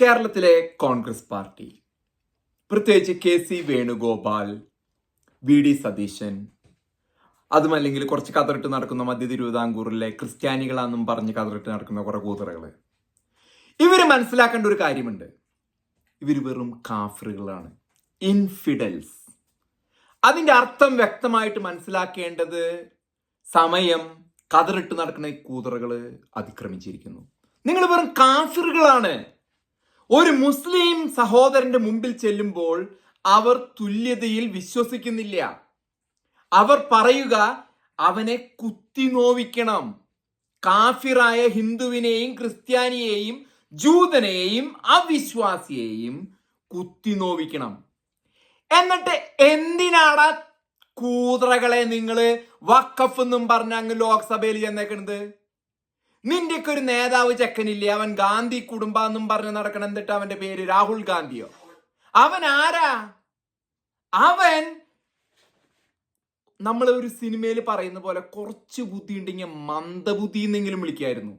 കേരളത്തിലെ കോൺഗ്രസ് പാർട്ടി. പ്രത്യേകിച്ച് K C Venugopal V D Satheesan അതുമല്ലെങ്കിൽ കുറച്ച് കതറിട്ട് നടക്കുന്ന മധ്യ തിരുവിതാംകൂറിലെ ക്രിസ്ത്യാനികളാണെന്നും പറഞ്ഞ് കതറിട്ട് നടക്കുന്ന കുറെ കൂതറകൾ ഇവർ മനസ്സിലാക്കേണ്ട ഒരു കാര്യമുണ്ട്. ഇവർ വെറും കാഫറുകളാണ്. ഇൻഫിഡൽസ്. അതിന്റെ അർത്ഥം വ്യക്തമായിട്ട് മനസ്സിലാക്കേണ്ടത് സമയം കതറിട്ട് നടക്കുന്ന ഈ കൂതറകൾ അതിക്രമിച്ചിരിക്കുന്നു. നിങ്ങൾ വെറും കാഫിറുകളാണ്. ഒരു മുസ്ലിം സഹോദരന്റെ മുമ്പിൽ ചെല്ലുമ്പോൾ അവർ തുല്യതയിൽ വിശ്വസിക്കുന്നില്ല. അവർ പറയുക അവനെ കുത്തി നോവിക്കണം കാഫിറായ ഹിന്ദുവിനെയും ക്രിസ്ത്യാനിയെയും ജൂതനെയും അവിശ്വാസിയെയും കുത്തി നോവിക്കണം എന്നിട്ട് എന്തിനാടാ കൂതറകളെ നിങ്ങൾ വക്കഫ് എന്നും പറഞ്ഞ അങ്ങ് ലോക്സഭയിൽ ചെന്നേക്കണത്? നിന്റെയൊക്കെ ഒരു നേതാവ് ചെക്കനില്ലേ? അവൻ ഗാന്ധി കുടുംബ എന്നും പറഞ്ഞ് നടക്കണം. എന്നിട്ട് അവന്റെ പേര് രാഹുൽ ഗാന്ധിയോ? അവൻ ആരാ? അവൻ നമ്മൾ ഒരു സിനിമയിൽ പറയുന്ന പോലെ കുറച്ച് ബുദ്ധി ഉണ്ടെങ്കിൽ മന്ദബുദ്ധി എന്നെങ്കിലും വിളിക്കായിരുന്നു.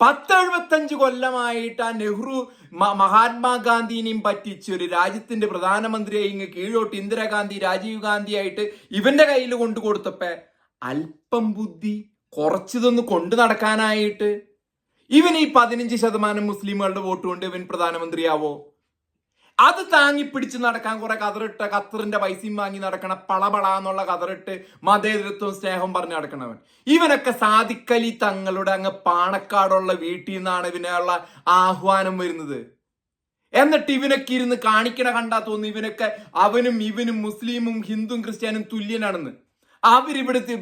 പത്തെഴുപത്തഞ്ച് കൊല്ലമായിട്ട് ആ നെഹ്റു മഹാത്മാഗാന്ധിനെയും പറ്റിച്ച് ഒരു രാജ്യത്തിന്റെ പ്രധാനമന്ത്രിയെ ഇങ്ങ് കീഴോട്ട് ഇന്ദിരാഗാന്ധി രാജീവ് ഗാന്ധി ആയിട്ട് ഇവന്റെ കയ്യിൽ കൊണ്ടു കൊടുത്തപ്പോ അല്പം ബുദ്ധി കുറച്ചിതൊന്ന് കൊണ്ടു നടക്കാനായിട്ട്. ഇവൻ ഈ പതിനഞ്ച് ശതമാനം മുസ്ലിമുകളുടെ വോട്ട് കൊണ്ട് ഇവൻ പ്രധാനമന്ത്രിയാവോ? അത് താങ്ങി പിടിച്ച് നടക്കാൻ കുറെ കതറിട്ട ഖത്തറിന്റെ പൈസയും വാങ്ങി നടക്കണ പളപള എന്നുള്ള കതറിട്ട് മതേതരത്വം സ്നേഹം പറഞ്ഞ് നടക്കണവൻ. ഇവനൊക്കെ സാധിക്കലി തങ്ങളുടെ അങ്ങ് പാണക്കാടുള്ള വീട്ടിൽ നിന്നാണ് ഇവനുള്ള ആഹ്വാനം വരുന്നത്. എന്നിട്ട് ഇവനൊക്കെ ഇരുന്ന് കാണിക്കണ കണ്ടാ തോന്നുന്നു ഇവനൊക്കെ അവനും ഇവനും മുസ്ലിമും ഹിന്ദുവും ക്രിസ്ത്യാനും തുല്യനാണെന്ന്. അവരിവിടുത്തെ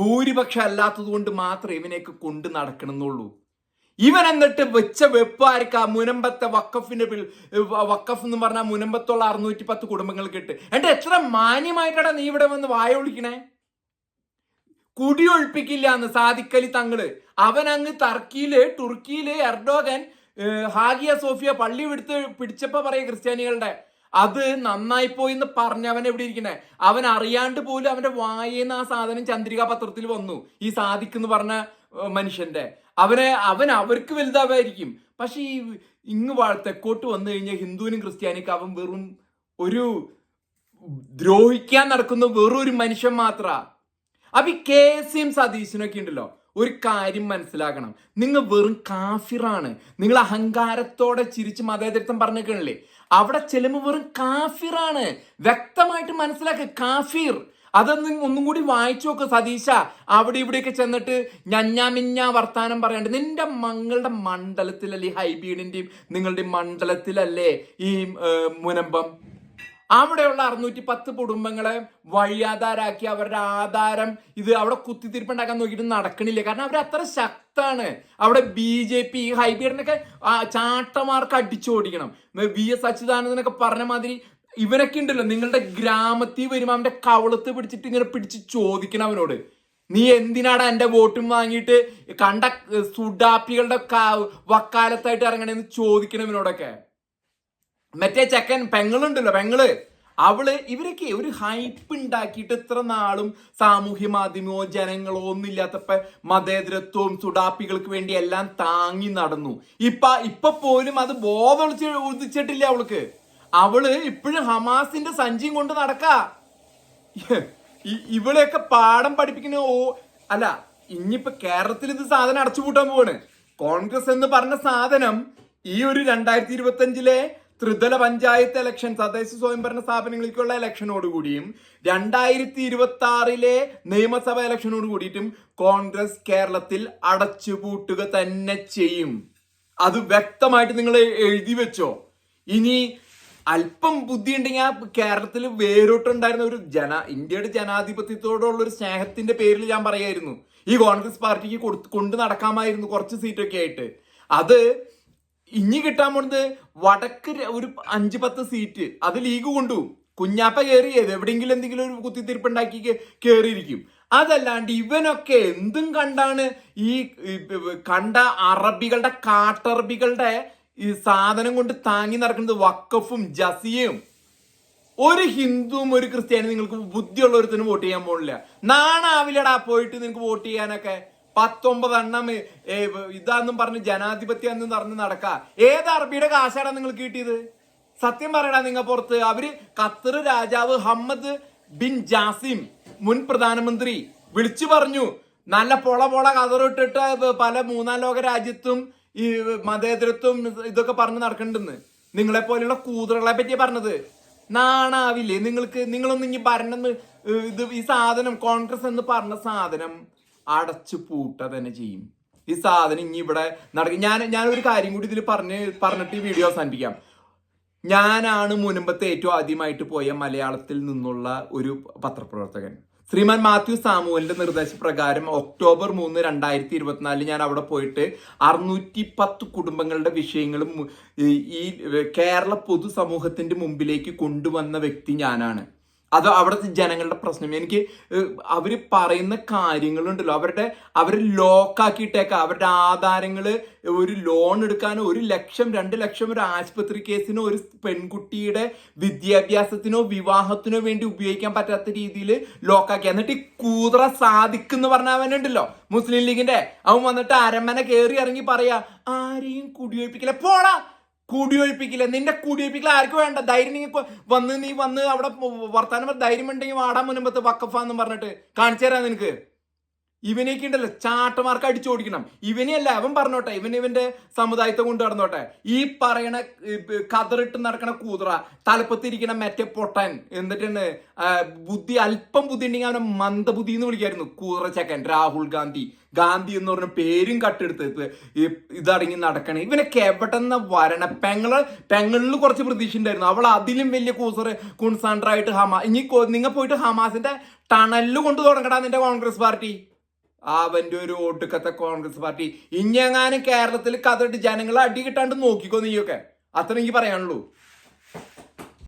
ഭൂരിപക്ഷം അല്ലാത്തത് കൊണ്ട് മാത്രമേ ഇവനെയൊക്കെ കൊണ്ട് നടക്കണമെന്നുള്ളൂ. ഇവൻ എന്നിട്ട് വെച്ച വെപ്പായിരിക്ക മുനമ്പത്തെ വക്കഫിന്റെ വക്കഫ് എന്ന് പറഞ്ഞാൽ മുനമ്പത്തുള്ള അറുന്നൂറ്റി പത്ത് കുടുംബങ്ങൾക്ക് ഇട്ട് എന്നിട്ട് എത്ര മാന്യമായിട്ടാണ് നീ ഇവിടെ വന്ന് വായ ഒളിക്കണേ? കുടിയൊഴിപ്പിക്കില്ല എന്ന് സാദിക്കലി തങ്ങൾ. അവൻ അങ്ങ് ടർക്കിയിൽ ടുർക്കിയിൽ എർഡോഗൻ ഹാഗിയ സോഫിയ പള്ളി പിടിച്ച് പിടിച്ചപ്പോ പറയും ക്രിസ്ത്യാനികളുടെ അത് നന്നായി പോയി എന്ന് പറഞ്ഞവൻ എവിടെ ഇരിക്കണേ? അവൻ അറിയാണ്ട് പോലും അവന്റെ വായേന്ന് ആ സാധനം ചന്ദ്രിക പത്രത്തിൽ വന്നു. ഈ സാദിക്കെന്ന് പറഞ്ഞ മനുഷ്യന്റെ അവനെ അവൻ അവർക്ക് വലുതാവായിരിക്കും പക്ഷെ ഈ ഇങ്ങ് തെക്കോട്ട് വന്നു കഴിഞ്ഞാൽ ഹിന്ദുവിനും ക്രിസ്ത്യാനിക്കും അവൻ വെറും ഒരു ദ്രോഹിക്കാൻ നടക്കുന്ന വെറും ഒരു മനുഷ്യൻ മാത്ര. അപ്പൊ ഈ കെ എസ് എം സതീശനൊക്കെ ഉണ്ടല്ലോ ഒരു കാര്യം മനസ്സിലാക്കണം. നിങ്ങൾ വെറും കാഫിറാണ്. നിങ്ങൾ അഹങ്കാരത്തോടെ ചിരിച്ച് മതേതരത്വം പറഞ്ഞേക്കണില്ലേ അവിടെ ചെല്ലുമ്പോൾ വെറും കാഫിറാണ്. വ്യക്തമായിട്ട് മനസ്സിലാക്കുക കാഫിർ. അതൊന്ന് ഒന്നും കൂടി വായിച്ചു നോക്ക് സതീശ. അവിടെ ഇവിടെയൊക്കെ ചെന്നിട്ട് ഞഞ്ഞാമിഞ്ഞ വർത്താനം പറയാണ്ട്. നിന്റെ മങ്ങളുടെ മണ്ഡലത്തിലല്ലേ ഹൈബീഡിന്റെയും നിങ്ങളുടെ മണ്ഡലത്തിലല്ലേ ഈ മുനമ്പം? അവിടെയുള്ള അറുന്നൂറ്റി പത്ത് കുടുംബങ്ങളെ വഴിയാധാരാക്കി അവരുടെ ആധാരം ഇത് അവിടെ കുത്തിത്തിരിപ്പുണ്ടാക്കാൻ നോക്കിയിട്ട് നടക്കണില്ല. കാരണം അവർ അത്ര ശക്താണ് അവിടെ ബി ജെ പി ഹൈബീഡിനൊക്കെ ചാട്ടമാർക്ക് അടിച്ചോടിക്കണം വി എസ് അച്യുതാനന്ദനൊക്കെ പറഞ്ഞ മാതിരി ഇവനൊക്കെ ഉണ്ടല്ലോ നിങ്ങളുടെ ഗ്രാമത്തിൽ വരുമ്പോൾ അവന്റെ കവളത്ത് പിടിച്ചിട്ട് ഇങ്ങനെ പിടിച്ച് ചോദിക്കണം അവനോട്. നീ എന്തിനാടാ എന്റെ വോട്ടും വാങ്ങിയിട്ട് കണ്ട സുഡാപ്പികളുടെ വക്കാലത്തായിട്ട് ഇറങ്ങണെന്ന് ചോദിക്കണം ഇവനോടൊക്കെ. മറ്റേ ചെക്കൻ പെങ്ങളുണ്ടല്ലോ പെങ്ങൾ. അവൾ ഇവരൊക്കെ ഒരു ഹൈപ്പ് ഉണ്ടാക്കിയിട്ട് ഇത്ര നാളും സാമൂഹ്യ മാധ്യമമോ ജനങ്ങളോ ഒന്നും ഇല്ലാത്തപ്പോ മതേതരത്വവും സുഡാപ്പികൾക്ക് വേണ്ടി എല്ലാം താങ്ങി നടന്നു. ഇപ്പൊ ഇപ്പൊ പോലും അത് ബോധം ഉദിച്ചിട്ടില്ല അവൾക്ക്. അവൾ ഇപ്പോഴും ഹമാസിന്റെ സഞ്ചിയും കൊണ്ട് നടക്ക. ഇവളെയൊക്കെ പാഠം പഠിപ്പിക്കുന്ന ഓ അല്ല ഇനിയിപ്പോ കേരളത്തിൽ ഇത് സാധനം അടച്ചുപൂട്ടാൻ പോവാണ്. കോൺഗ്രസ് എന്ന് പറഞ്ഞ സാധനം ഈ ഒരു രണ്ടായിരത്തി ഇരുപത്തി അഞ്ചിലെ ത്രിതല പഞ്ചായത്ത് ഇലക്ഷൻ തദ്ദേശ സ്വയംഭരണ സ്ഥാപനങ്ങളിലേക്കുള്ള ഇലക്ഷനോട് കൂടിയും രണ്ടായിരത്തി ഇരുപത്തി ആറിലെ നിയമസഭ ഇലക്ഷനോട് കൂടിയിട്ടും കോൺഗ്രസ് കേരളത്തിൽ അടച്ചുപൂട്ടുക തന്നെ ചെയ്യും. അത് വ്യക്തമായിട്ട് നിങ്ങൾ എഴുതി വെച്ചോ. ഇനി അല്പം ബുദ്ധി ഉണ്ടെങ്കിൽ ആ കേരളത്തിൽ വേരോട്ടുണ്ടായിരുന്ന ഒരു ജന ഇന്ത്യയുടെ ജനാധിപത്യത്തോടുള്ള ഒരു സ്നേഹത്തിന്റെ പേരിൽ ഞാൻ പറയായിരുന്നു. ഈ കോൺഗ്രസ് പാർട്ടിക്ക് കൊടുത്ത് കൊണ്ട് നടക്കാമായിരുന്നു കുറച്ച് സീറ്റൊക്കെ ആയിട്ട്. അത് ഇനി കിട്ടാൻ പോണത് വടക്ക് ഒരു അഞ്ച് പത്ത് സീറ്റ് അത് ലീഗ് കൊണ്ടുപോകും. കുഞ്ഞാപ്പ കയറിയത് എവിടെയെങ്കിലും എന്തെങ്കിലും ഒരു കുത്തിത്തിരിപ്പുണ്ടാക്കി കയറിയിരിക്കും അതല്ലാണ്ട് ഇവനൊക്കെ എന്തും കണ്ടാണ് ഈ കണ്ട അറബികളുടെ കാട്ടറബികളുടെ ഈ സാധനം കൊണ്ട് താങ്ങി നടക്കുന്നത് വക്കഫും ജസിയും. ഒരു ഹിന്ദുവും ഒരു ക്രിസ്ത്യാനും നിങ്ങൾക്ക് ബുദ്ധിയുള്ള ഒരുത്തിനും വോട്ട് ചെയ്യാൻ പോണില്ല. നാണാവില്ലടാ പോയിട്ട് നിങ്ങൾക്ക് വോട്ട് ചെയ്യാനൊക്കെ. പത്തൊമ്പതെണ്ണം എണ്ണം ഇതാന്നും പറഞ്ഞ് ജനാധിപത്യം എന്നും പറഞ്ഞ് നടക്ക. ഏത് അറബിയുടെ കാശാടാ നിങ്ങൾ കിട്ടിയത്? സത്യം പറയടാ നിങ്ങൾ പുറത്ത്. അവർ ഖത്തർ രാജാവ് ഹമ്മദ് ബിൻ ജാസിം മുൻ പ്രധാനമന്ത്രി വിളിച്ചു പറഞ്ഞു നല്ല പൊള പൊള കതറിട്ടിട്ട് പല മൂന്നാം ലോക രാജ്യത്തും ഈ മതേതരത്വം ഇതൊക്കെ പറഞ്ഞ് നടക്കണ്ടെന്ന്. നിങ്ങളെ പോലെയുള്ള കൂതറുകളെ പറ്റി പറഞ്ഞത്. നാണാവില്ലേ നിങ്ങൾക്ക്? നിങ്ങളൊന്നും ഇനി ഭരണം ഇത് ഈ സാധനം കോൺഗ്രസ് എന്ന് പറഞ്ഞ സാധനം അടച്ചു പൂട്ട തന്നെ ചെയ്യും. ഈ സാധനം ഇനി ഇവിടെ നടക്കും. ഞാൻ ഞാൻ ഒരു കാര്യം കൂടി ഇതിൽ പറഞ്ഞ് പറഞ്ഞിട്ട് ഈ വീഡിയോ അവസാനിപ്പിക്കാം. ഞാനാണ് മുനമ്പത്തെ ഏറ്റവും ആദ്യമായിട്ട് പോയ മലയാളത്തിൽ നിന്നുള്ള ഒരു പത്രപ്രവർത്തകൻ. ശ്രീമാൻ മാത്യു സാമുവലിന്റെ നിർദ്ദേശപ്രകാരം ഒക്ടോബർ മൂന്ന് രണ്ടായിരത്തി ഇരുപത്തിനാലിൽ ഞാൻ അവിടെ പോയിട്ട് അറുന്നൂറ്റി പത്ത് കുടുംബങ്ങളുടെ വിഷയങ്ങളും ഈ കേരള പൊതുസമൂഹത്തിന്റെ മുമ്പിലേക്ക് കൊണ്ടുവന്ന വ്യക്തി ഞാനാണ്. അത് അവിടുത്തെ ജനങ്ങളുടെ പ്രശ്നം. എനിക്ക് അവർ പറയുന്ന കാര്യങ്ങളുണ്ടല്ലോ. അവരുടെ അവർ ലോക്കാക്കിയിട്ടേക്ക അവരുടെ ആധാരങ്ങൾ ഒരു ലോൺ എടുക്കാനോ ഒരു ലക്ഷം രണ്ട് ലക്ഷം ഒരു ആശുപത്രി കേസിനോ ഒരു പെൺകുട്ടിയുടെ വിദ്യാഭ്യാസത്തിനോ വിവാഹത്തിനോ വേണ്ടി ഉപയോഗിക്കാൻ പറ്റാത്ത രീതിയിൽ ലോക്കാക്കി എന്നിട്ട് ഈ കൂതറ സാധിക്കുന്നു പറഞ്ഞവനുണ്ടല്ലോ മുസ്ലിം ലീഗിന്റെ. അവൻ വന്നിട്ട് അരമന കയറി ഇറങ്ങി പറയാ ആരെയും കുടിയൊഴിപ്പിക്കില്ല. പോടാ. കുടിയൊഴിപ്പിക്കില്ല. നിന്റെ കൂടിയൊഴിപ്പിക്കൽ ആർക്കും വേണ്ട? ധൈര്യം നീ വന്ന് നീ വന്ന് അവിടെ വർത്താനം ധൈര്യം ഉണ്ടെങ്കിൽ വാടാൻ മുൻപത്ത് വക്കഫാന്നും പറഞ്ഞിട്ട്. കാണിച്ചു തരാം നിനക്ക്. ഇവനെയൊക്കെ ഉണ്ടല്ലോ ചാട്ടമാർക്ക് അടിച്ചു ഓടിക്കണം. ഇവനെയല്ല അവൻ പറഞ്ഞോട്ടെ ഇവൻ ഇവന്റെ സമുദായത്തെ കൊണ്ട് നടന്നോട്ടെ. ഈ പറയണ കതറിട്ട് നടക്കണ കൂതറ തലപ്പത്തിരിക്കണ മറ്റേ പൊട്ടൻ എന്നിട്ടാണ് ബുദ്ധി അല്പം ബുദ്ധി ഉണ്ടെങ്കിൽ അവനെ മന്ദബുദ്ധി എന്ന് വിളിക്കായിരുന്നു കൂതറ ചക്കൻ രാഹുൽ ഗാന്ധി. ഗാന്ധി എന്ന് പറഞ്ഞ പേരും കട്ടെടുത്ത് ഇതടങ്ങി നടക്കണേ. ഇവനൊക്കെ എവിടെന്ന വരണ പെങ്ങൾ പെങ്ങളിൽ കുറച്ച് പ്രതീക്ഷ ഉണ്ടായിരുന്നു അവൾ അതിലും വലിയ കൂസറ് കുൺസാണ്ടറായിട്ട് ഹമാ ഇനി നിങ്ങൾ പോയിട്ട് ഹമാസിന്റെ ടണലിൽ കൊണ്ടു തുടങ്ങടാ നിന്റെ കോൺഗ്രസ് പാർട്ടി. അവന്റെ ഒരു ഒടുക്കത്തെ കോൺഗ്രസ് പാർട്ടി. ഇഞ്ഞെങ്ങാനും കേരളത്തിൽ കഥയിട്ട് ജനങ്ങളെ അടി കിട്ടാണ്ട് നോക്കിക്കോ നീയൊക്കെ. അത്ര എനിക്ക് പറയാനുള്ളൂ.